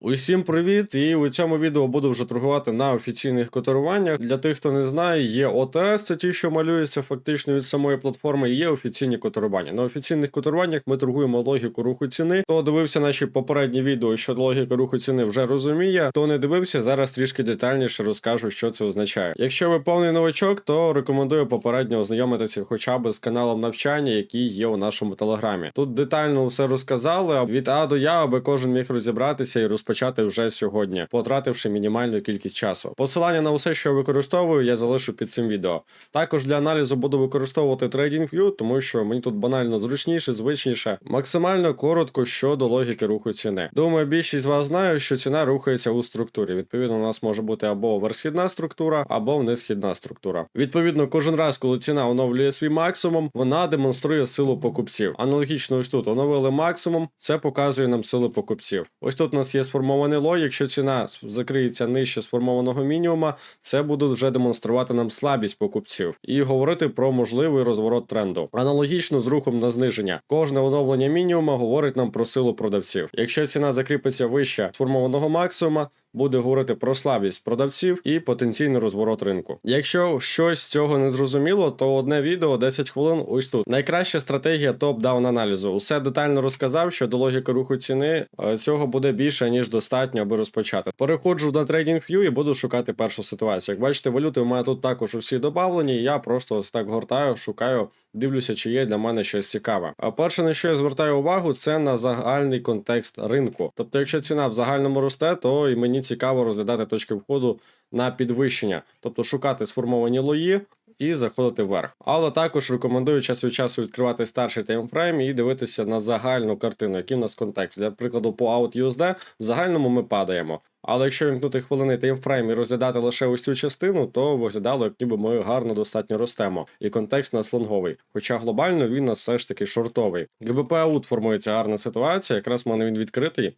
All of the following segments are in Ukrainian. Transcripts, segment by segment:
Усім привіт! І у цьому відео буду вже торгувати на офіційних котируваннях. Для тих, хто не знає, є ОТС, це ті, що малюються фактично від самої платформи, і є офіційні котирування. На офіційних котируваннях ми торгуємо логіку руху ціни. Хто дивився наші попередні відео, що логіка руху ціни вже розуміє. Хто не дивився, зараз трішки детальніше розкажу, що це означає. Якщо ви повний новачок, то рекомендую попередньо ознайомитися хоча б з каналом навчання, який є у нашому телеграмі. Тут детально все розказали від А до Я, аби кожен міг розібратися і розпочати вже сьогодні, потративши мінімальну кількість часу. Посилання на усе, що я використовую, я залишу під цим відео. Також для аналізу буду використовувати TradingView, тому що мені тут банально зручніше, звичніше, максимально коротко щодо логіки руху ціни. Думаю, більшість з вас знає, що ціна рухається у структурі. Відповідно, у нас може бути або верхідна структура, або внизхідна структура. Відповідно, кожен раз, коли ціна оновлює свій максимум, вона демонструє силу покупців. Аналогічно, ось тут оновили максимум, це показує нам силу покупців. Ось тут у нас є сформований ло. Якщо ціна закриється нижче сформованого мінімума, це буде вже демонструвати нам слабість покупців і говорити про можливий розворот тренду. Аналогічно з рухом на зниження. Кожне оновлення мінімума говорить нам про силу продавців. Якщо ціна закріпиться вище сформованого максимума, буде говорити про слабість продавців і потенційний розворот ринку. Якщо щось цього не зрозуміло, то одне відео 10 хвилин ось тут. Найкраща стратегія топ-даун аналізу. Усе детально розказав, що до логіки руху ціни цього буде більше ніж достатньо, аби розпочати. Переходжу на TradingView і буду шукати першу ситуацію. Як бачите, валюти у мене тут також усі добавлені. Я просто ось так гортаю, шукаю. Дивлюся, чи є для мене щось цікаве. А перше, на що я звертаю увагу, це на загальний контекст ринку. Тобто, якщо ціна в загальному росте, то і мені цікаво розглядати точки входу на підвищення, тобто шукати сформовані лої. І заходити вверх. Але також рекомендую час від часу відкривати старший таймфрейм і дивитися на загальну картину, який в нас контекст. Для прикладу, по OutUSD в загальному ми падаємо. Але якщо вімкнути хвилини таймфрейм і розглядати лише ось цю частину, то виглядало, як ніби ми гарно достатньо ростемо. І контекст нас лонговий. Хоча глобально він нас все ж таки шортовий. ГБП аут формується гарна ситуація, якраз в мене він відкритий.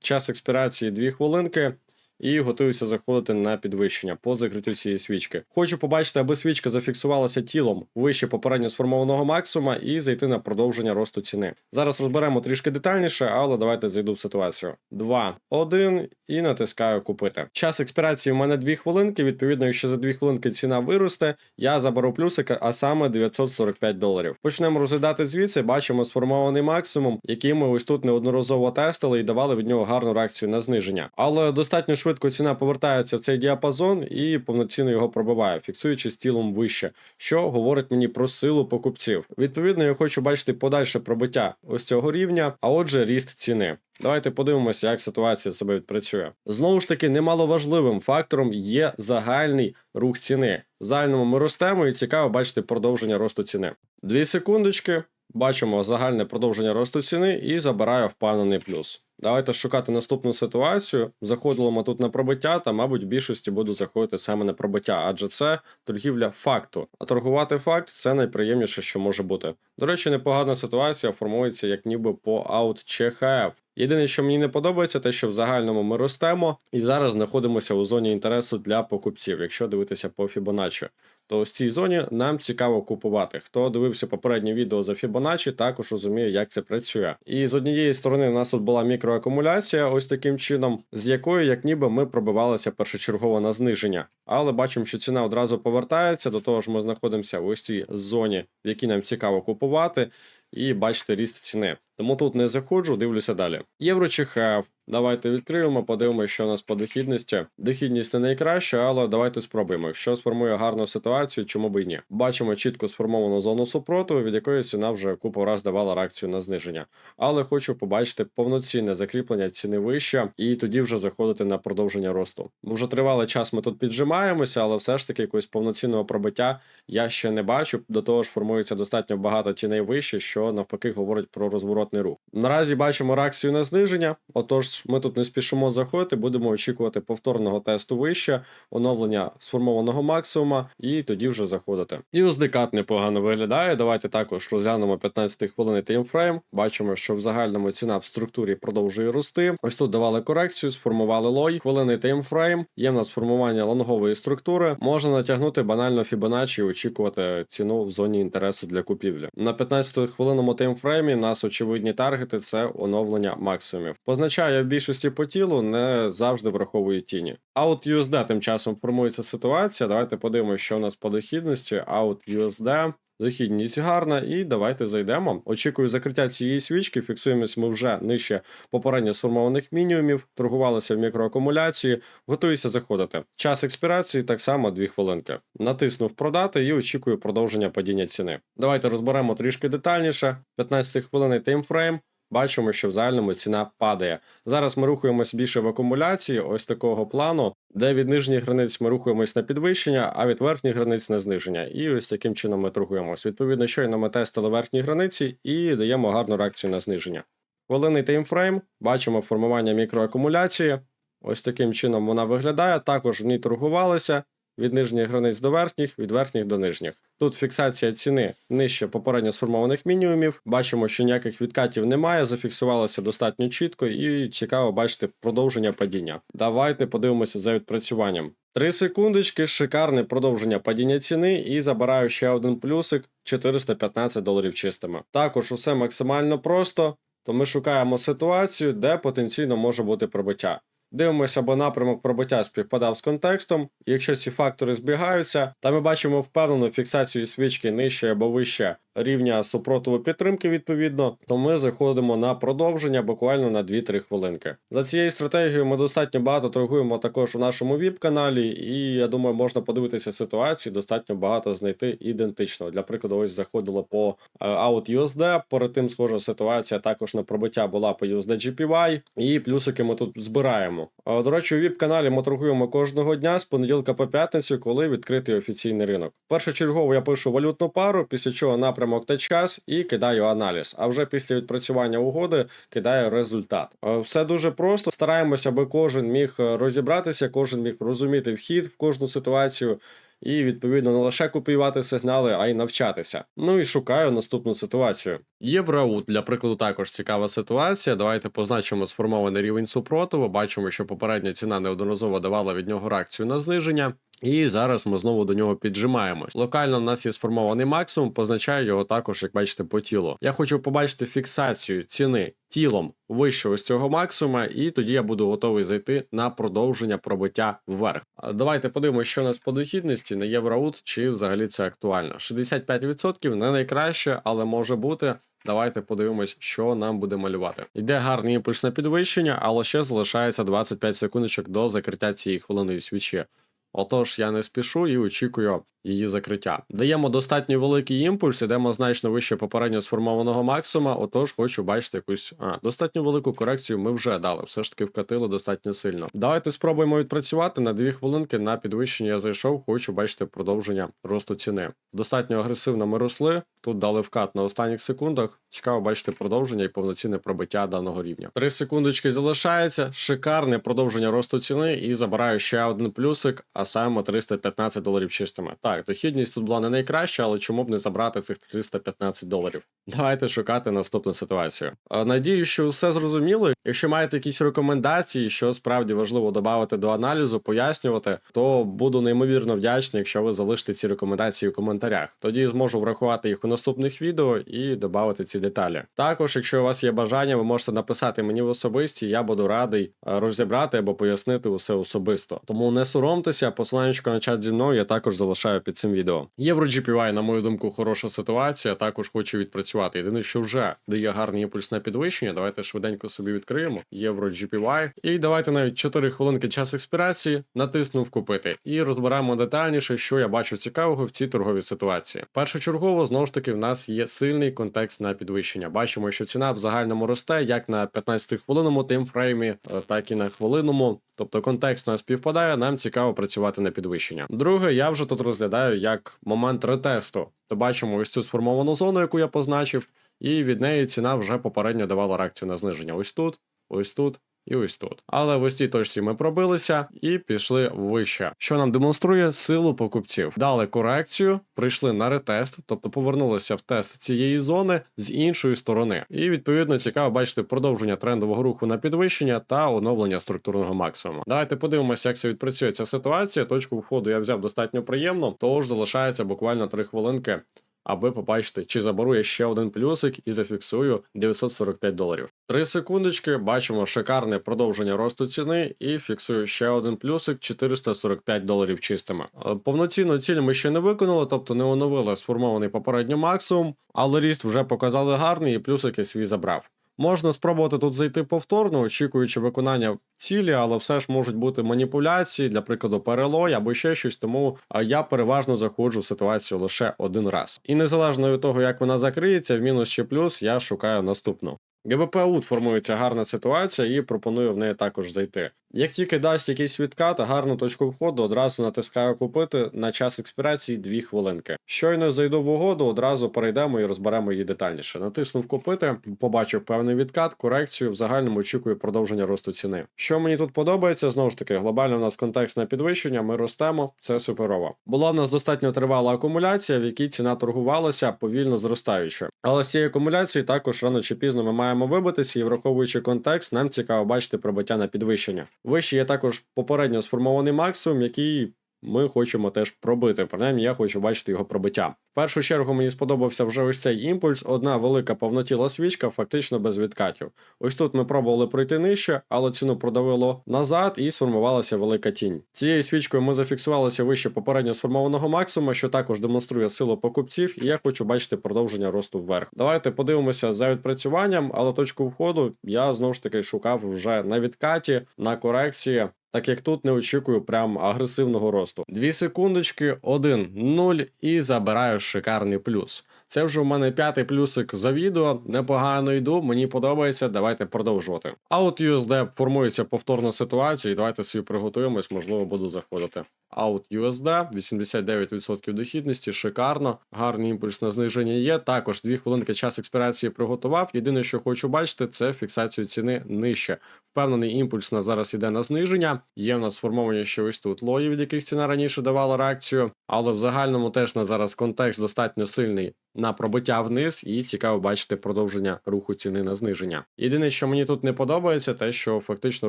Час експірації 2 хвилинки. І готуюся заходити на підвищення по закриттю цієї свічки. Хочу побачити, аби свічка зафіксувалася тілом вище попередньо сформованого максимума і зайти на продовження росту ціни. Зараз розберемо трішки детальніше, але давайте зайду в ситуацію. 2, 1 і натискаю купити. Час експірації у мене 2 хвилинки. Відповідно, якщо за 2 хвилинки ціна виросте, я заберу плюсика, а саме 945 доларів. Почнемо розглядати звідси. Бачимо сформований максимум, який ми ось тут неодноразово тестили і давали від нього гарну реакцію на зниження. Але достатньо швидко ціна повертається в цей діапазон і повноцінно його пробиває, фіксуючись тілом вище, що говорить мені про силу покупців. Відповідно, я хочу бачити подальше пробиття ось цього рівня, а отже, ріст ціни. Давайте подивимося, як ситуація себе відпрацює. Знову ж таки, немаловажливим фактором є загальний рух ціни. В загальному ми ростемо і цікаво бачити продовження росту ціни. Дві секундочки. Бачимо загальне продовження росту ціни і забираю впевнений плюс. Давайте шукати наступну ситуацію. Заходимо ми тут на пробиття, та, мабуть, більшості буду заходити саме на пробиття, адже це торгівля факту. А торгувати факт це найприємніше, що може бути. До речі, непогана ситуація формується як ніби по аут ЧХФ. Єдине, що мені не подобається, те, що в загальному ми ростемо і зараз знаходимося у зоні інтересу для покупців, якщо дивитися по Fibonacci. То в цій зоні нам цікаво купувати. Хто дивився попереднє відео за Fibonacci, також розуміє, як це працює. І з однієї сторони у нас тут була мікроакумуляція, ось таким чином, з якою, як ніби, ми пробивалися першочергово на зниження. Але бачимо, що ціна одразу повертається. До того ж, ми знаходимося в ось цій зоні, в якій нам цікаво купувати. І бачите ріст ціни. Тому тут не заходжу, дивлюся далі. Євро хеф. Давайте відкриємо, подивимося, що у нас по дохідності. Дохідність не найкраща, але давайте спробуємо. Якщо сформує гарну ситуацію, чому б і ні. Бачимо чітко сформовану зону супротиву, від якої ціна вже купу раз давала реакцію на зниження. Але хочу побачити повноцінне закріплення ціни вище, і тоді вже заходити на продовження росту. Вже тривалий час ми тут піджимаємося, але все ж таки якогось повноцінного пробиття я ще не бачу. До того ж, формується достатньо багато ціней вище, що навпаки говорить про розворотний рух. Наразі бачимо реакцію на зниження. Отож, ми тут не спішимо заходити, будемо очікувати повторного тесту вище, оновлення сформованого максимума, і тоді вже заходити. І ось декат непогано виглядає. Давайте також розглянемо 15 хвилин таймфрейм. Бачимо, що в загальному ціна в структурі продовжує рости. Ось тут давали корекцію, сформували лой, хвилини таймфрейм. Є в нас формування лонгової структури. Можна натягнути банально Fibonacci і очікувати ціну в зоні інтересу для купівлі. На 15 хвилинному таймфреймі нас очевидні відповідні таргети це оновлення максимумів. Позначає в більшості по тілу, не завжди враховує тіні. От USD тим часом формується ситуація. Давайте подивимося, що у нас по дохідності. От USD. Дохідність гарна, і давайте зайдемо. Очікую закриття цієї свічки. Фіксуємось ми вже нижче попередньо сформованих мінімумів, торгувалися в мікроакумуляції, готуюся заходити. Час експірації так само 2 хвилинки. Натиснув продати і очікую продовження падіння ціни. Давайте розберемо трішки детальніше. 15 хвилинний таймфрейм. Бачимо, що в загальному ціна падає. Зараз ми рухаємось більше в акумуляції, ось такого плану, де від нижніх границь ми рухаємось на підвищення, а від верхніх границь на зниження. І ось таким чином ми торгуємось. Відповідно, щойно ми тестили верхні границі і даємо гарну реакцію на зниження. Хвилинний таймфрейм, бачимо формування мікроакумуляції. Ось таким чином вона виглядає. Також в ній торгувалися від нижніх границь до верхніх, від верхніх до нижніх. Тут фіксація ціни нижче попередньо сформованих мінімумів. Бачимо, що ніяких відкатів немає, зафіксувалося достатньо чітко і цікаво бачити продовження падіння. Давайте подивимося за відпрацюванням. Три секундочки, шикарне продовження падіння ціни, і забираю ще один плюсик 415 доларів чистими. Також усе максимально просто, то ми шукаємо ситуацію, де потенційно може бути пробиття. Дивимося, або напрямок пробиття співпадав з контекстом. Якщо ці фактори збігаються, та ми бачимо впевнену фіксацію свічки нижче або вище рівня супротиву підтримки, відповідно, то ми заходимо на продовження буквально на 2-3 хвилинки. За цією стратегією ми достатньо багато торгуємо також у нашому віп-каналі, і я думаю, можна подивитися ситуації, достатньо багато знайти ідентично. Для прикладу, ось заходило по е, Out USD, перед тим схожа ситуація також на пробиття була по USD GPY, і плюсики ми тут збираємо. Е, До речі, у віп-каналі ми торгуємо кожного дня з понеділка по п'ятницю, коли відкритий офіційний ринок. Першочергово я пишу валютну пару, після чого напрямок та час і кидаю аналіз. А вже після відпрацювання угоди кидаю результат. Все дуже просто. Стараємося, аби кожен міг е, розібратися, кожен міг розуміти вхід в кожну ситуацію. І відповідно не лише копіювати сигнали, а й навчатися. Ну і шукаю наступну ситуацію. Євроут, для прикладу, також цікава ситуація. Давайте позначимо сформований рівень супротиву. Бачимо, що попередня ціна неодноразово давала від нього реакцію на зниження. І зараз ми знову до нього піджимаємось. Локально у нас є сформований максимум, позначаю його також, як бачите, по тілу. Я хочу побачити фіксацію ціни тілом вище ось цього максимума, і тоді я буду готовий зайти на продовження пробиття вверх. Давайте подивимося, що у нас по дохідності на євроут, чи взагалі це актуально. 65% не найкраще, але може бути. Давайте подивимось, що нам буде малювати. Йде гарний імпульс на підвищення, але ще залишається 25 секундочок до закриття цієї хвилини свічі. Отож, я не спішу і очікую її закриття. Даємо достатньо великий імпульс, ідемо значно вище попередньо сформованого максимума. Отож, хочу бачити якусь а, достатньо велику корекцію. Ми вже дали, все ж таки вкатили достатньо сильно. Давайте спробуємо відпрацювати на 2 хвилинки. На підвищення я зайшов, хочу бачити продовження росту ціни. Достатньо агресивно ми росли. Тут дали вкат на останніх секундах. Цікаво бачити продовження і повноцінне пробиття даного рівня. Три секундочки залишається. Шикарне продовження росту ціни і забираю ще один плюсик, а саме 315 доларів чистими. Так, дохідність тут була не найкраща, але чому б не забрати цих 315 доларів? Давайте шукати наступну ситуацію. Е, Надію, що все зрозуміло. Якщо маєте якісь рекомендації, що справді важливо додати до аналізу, пояснювати, то буду неймовірно вдячний, якщо ви залишите ці рекомендації у коментарях. Тоді зможу врахувати їх у наступних відео і додати ці деталі. Також, якщо у вас є бажання, ви можете написати мені в особисті, я буду радий е, розібрати або пояснити усе особисто. Тому не соромтеся, посилання на чат зі мною я також залишаю під цим відео. Євро GPY, на мою думку, хороша ситуація. Також хочу відпрацювати. Єдине, що вже дає гарний імпульс на підвищення. Давайте швиденько собі відкриємо. Євро GPY. І давайте навіть 4 хвилинки час експірації натиснув купити. І розберемо детальніше, що я бачу цікавого в цій торговій ситуації. Першочергово знову ж таки в нас є сильний контекст на підвищення. Бачимо, що ціна в загальному росте як на 15 хвилинному таймфреймі, е, так і на хвилинному. Тобто контекст у нас співпадає, нам цікаво працювати на підвищення. Друге, я вже тут розглядаю як момент ретесту. То бачимо ось цю сформовану зону, яку я позначив, і від неї ціна вже попередньо давала реакцію на зниження. Ось тут, ось тут. І ось тут. Але в ось цій точці ми пробилися і пішли вище, що нам демонструє силу покупців. Дали корекцію, прийшли на ретест, тобто повернулися в тест цієї зони з іншої сторони. І відповідно цікаво бачити продовження трендового руху на підвищення та оновлення структурного максимуму. Давайте подивимося, як це відпрацює ця ситуація. Точку входу я взяв достатньо приємно, тож залишається буквально 3 хвилинки аби побачити, чи заберу я ще один плюсик і зафіксую 945 доларів. Три секундочки, бачимо шикарне продовження росту ціни і фіксую ще один плюсик 445 доларів чистими. Е, Повноцінну ціль ми ще не виконали, тобто не оновили сформований попередньо максимум, але ріст вже показали гарний і плюсики свій забрав. Можна спробувати тут зайти повторно, очікуючи виконання цілі, але все ж можуть бути маніпуляції, для прикладу, перелой або ще щось. Тому я переважно заходжу в ситуацію лише один раз. І незалежно від того, як вона закриється, в мінус чи плюс, я шукаю наступну. ГБП УТ формується гарна ситуація і пропоную в неї також зайти. Як тільки дасть якийсь відкат, гарну точку входу, одразу натискаю купити на час експірації 2 хвилинки. Щойно зайду в угоду, одразу перейдемо і розберемо її детальніше. Натиснув купити, побачив певний відкат, корекцію. В загальному очікую продовження росту ціни. Що мені тут подобається, знову ж таки, глобально у нас контекстне підвищення, ми ростемо, це суперово. Була в нас достатньо тривала акумуляція, в якій ціна торгувалася повільно зростаючи. Але з цієї акумуляції також рано чи пізно ми маємо вибитися, і враховуючи контекст, нам цікаво бачити пробиття на підвищення. Вище є також попередньо сформований максимум, який ми хочемо теж пробити. Принаймні, я хочу бачити його пробиття. В першу чергу мені сподобався вже ось цей імпульс, одна велика повнотіла свічка, фактично без відкатів. Ось тут ми пробували пройти нижче, але ціну продавило назад і сформувалася велика тінь. Цією свічкою ми зафіксувалися вище попередньо сформованого максимума, що також демонструє силу покупців, і я хочу бачити продовження росту вверх. Давайте подивимося за відпрацюванням, але точку входу я знову ж таки шукав вже на відкаті, на корекції. Так як тут не очікую прям агресивного росту. Дві секундочки, один, нуль і забираю шикарний плюс. Це вже у мене п'ятий плюсик за відео. Непогано йду, мені подобається. Давайте продовжувати. А от USD формується повторна ситуація, і давайте собі приготуємось, можливо, буду заходити. Out USD, 89% дохідності, шикарно, гарний імпульс на зниження є. Також 2 хвилинки час експірації приготував. Єдине, що хочу бачити, це фіксацію ціни нижче. Впевнений, імпульс на зараз іде на зниження. Є в нас сформовані ще ось тут лої, від яких ціна раніше давала реакцію, але в загальному теж на зараз контекст достатньо сильний на пробиття вниз, і цікаво бачити продовження руху ціни на зниження. Єдине, що мені тут не подобається, те, що фактично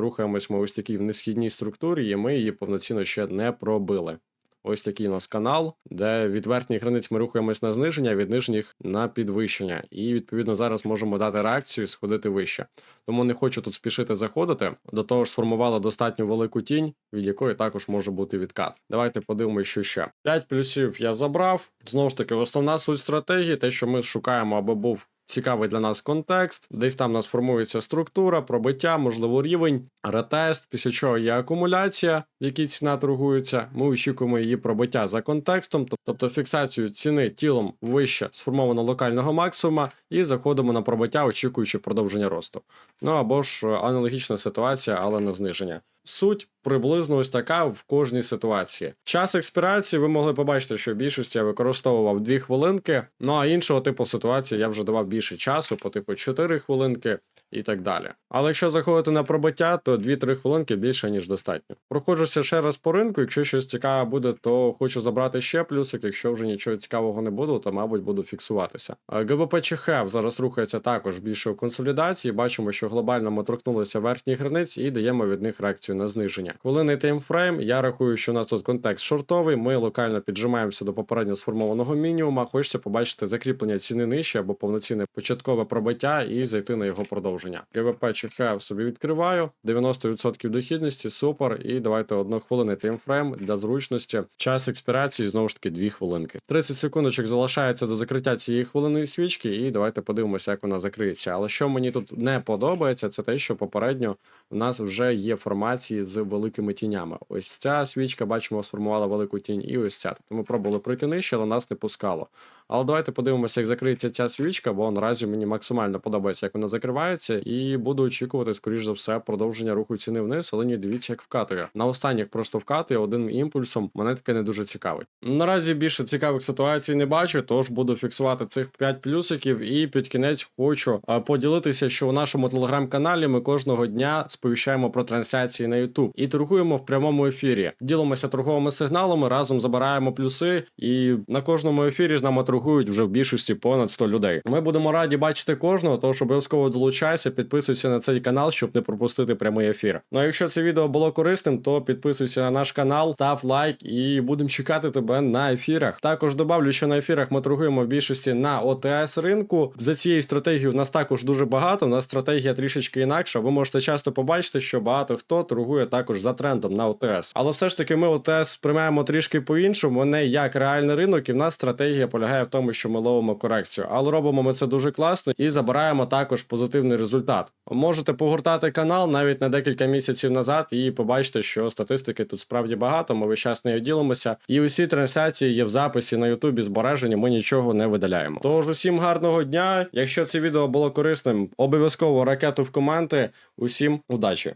рухаємось ми ось такій в несхідній структурі, і ми її повноцінно ще не пробили. Ось такий у нас канал, де від верхніх границь ми рухаємось на зниження, від нижніх на підвищення. І відповідно зараз можемо дати реакцію, сходити вище. Тому не хочу тут спішити заходити. До того ж, сформувала достатньо велику тінь, від якої також може бути відкат. Давайте подивимося, що ще. 5 плюсів я забрав. Знову ж таки, основна суть стратегії, те, що ми шукаємо, аби був цікавий для нас контекст. Десь там у нас формується структура, пробиття, можливо, рівень, ретест, після чого є акумуляція, в якій ціна торгується. Ми очікуємо її пробиття за контекстом, тобто фіксацію ціни тілом вище сформовано локального максимума, і заходимо на пробиття, очікуючи продовження росту. Ну або ж аналогічна ситуація, але на зниження. Суть приблизно ось така в кожній ситуації. Час експірації ви могли побачити, що більшості я використовував 2 хвилинки. Ну а іншого типу ситуації я вже давав більше часу, по типу 4 хвилинки і так далі. Але якщо заходити на пробиття, то 2-3 хвилинки більше ніж достатньо. Проходжуся ще раз по ринку. Якщо щось цікаве буде, то хочу забрати ще плюсик. Якщо вже нічого цікавого не буде, то мабуть буду фіксуватися. ГБП ЧХ зараз рухається також більше у консолідації. Бачимо, що глобально ми торкнулися верхніх границь і даємо від них реакцію на зниження. Хвилинний таймфрейм. Я рахую, що у нас тут контекст шортовий. Ми локально піджимаємося до попередньо сформованого мінімума. Хочеться побачити закріплення ціни нижче або повноцінне початкове пробиття і зайти на його продовження. ГВП ЧХ собі відкриваю. 90% дохідності, супер. І давайте одну хвилини таймфрейм для зручності. Час експірації знову ж таки 2 хвилинки. 30 секундочок залишається до закриття цієї хвилинної свічки, і давайте подивимося, як вона закриється. Але що мені тут не подобається, це те, що попередньо у нас вже є формації з великими тінями. Ось ця свічка, бачимо, сформувала велику тінь, і ось ця. Тобто ми пробували пройти нижче, але нас не пускало. Але давайте подивимося, як закриється ця свічка, бо наразі мені максимально подобається, як вона закривається, і буду очікувати, скоріш за все, продовження руху ціни вниз, але ні, дивіться, як вкатує. На останніх просто вкатує одним імпульсом. Мене таке не дуже цікавить. Наразі більше цікавих ситуацій не бачу, тож буду фіксувати цих 5 плюсиків. І під кінець хочу поділитися, що у нашому телеграм-каналі ми кожного дня сповіщаємо про трансляції на YouTube. І торгуємо в прямому ефірі. Ділимося торговими сигналами, разом забираємо плюси, і на кожному ефірі з нами торгують вже в більшості понад 100 людей. Ми будемо раді бачити кожного, тож обов'язково долучайся, підписуйся на цей канал, щоб не пропустити прямий ефір. Ну а якщо це відео було корисним, то підписуйся на наш канал, став лайк і будемо чекати тебе на ефірах. Також добавлю, що на ефірах ми торгуємо в більшості на ОТС ринку. За цією стратегією в нас також дуже багато. У нас стратегія трішечки інакша. Ви можете часто побачити, що багато хто торгує також за трендом на ОТС. Але все ж таки ми ОТС сприймаємо трішки по-іншому, не як реальний ринок, і в нас стратегія полягає в тому, що ми ловимо корекцію. Але робимо ми це дуже класно і забираємо також позитивний результат. Можете погортати канал навіть на декілька місяців назад і побачите, що статистики тут справді багато. Ми весь час нею ділимося. І усі трансляції є в записі на Ютубі збережені. Ми нічого не видаляємо. Тож усім гарного дня. Якщо це відео було корисним, обов'язково ракету в коменти. Усім удачі!